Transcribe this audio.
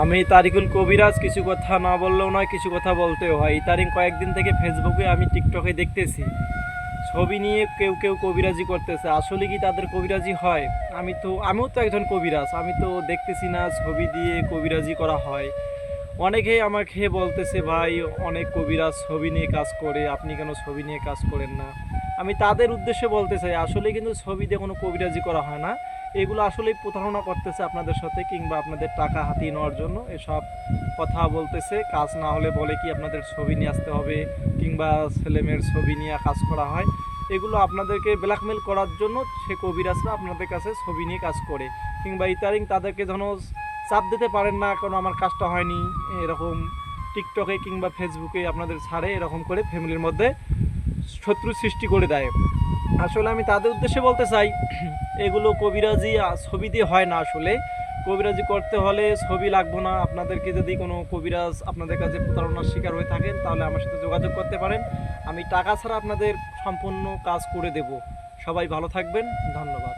আমি তারিকুল কবিরাজ, কিছু কথা না বললেও নয়, কিছু কথা বলতেও হয়। ইতারিং কয়েকদিন থেকে ফেসবুকে আমি টিকটকে দেখতেছি। ছবি নিয়ে কেউ কেউ কবিরাজি করতেছে। আসলে কি তাদের কবিরাজি হয়? আমি তো, আমিও তো একজন কবিরাজ। আমি তো দেখতেছি না ছবি দিয়ে কবিরাজি করা হয়। অনেকেই আমাকে বলতেছে, ভাই, অনেক কবিরাজ ছবি নিয়ে কাজ করে, আপনি কেন ছবি নিয়ে কাজ করেন না? আমি তাদের উদ্দেশ্যে বলতে চাই, আসলে কিন্তু ছবি দিয়ে কোনো কবিরাজি করা হয় না। এগুলো আসলেই প্রতারণা করতেছে আপনাদের সাথে কিংবা আপনাদের টাকা হাতিয়ে নেওয়ার জন্য। এসব কথা বলতেছে, কাজ না হলে বলে কি আপনাদের ছবি নিয়ে আসতে হবে কিংবা ছেলেমেয়ের ছবি নিয়ে কাজ করা হয়? এগুলো আপনাদেরকে ব্ল্যাকমেল করার জন্য সে কবিরাজরা আপনাদের কাছে ছবি নিয়ে কাজ করে। কিংবা ইতারিং তাদেরকে যেন চাপ দিতে পারেন না কারণ আমার কাজটা হয়নি, এরকম টিকটকে কিংবা ফেসবুকে আপনাদের ছাড়ে এরকম করে ফ্যামিলির মধ্যে শত্রু সৃষ্টি করে দেয়। আসলে আমি তাদের উদ্দেশ্যে বলতে চাই, এগুলো কবিরাজি ছবি দিয়ে হয় না আসলে। কবিরাজি করতে হলে ছবি লাগবো না। আপনাদেরকে যদি কোনো কবিরাজ আপনাদের কাছে প্রতারণার শিকার হয়ে থাকেন, তাহলে আমার সাথে যোগাযোগ করতে পারেন। আমি টাকা ছাড়া আপনাদের সম্পূর্ণ কাজ করে দেব। সবাই ভালো থাকবেন। ধন্যবাদ।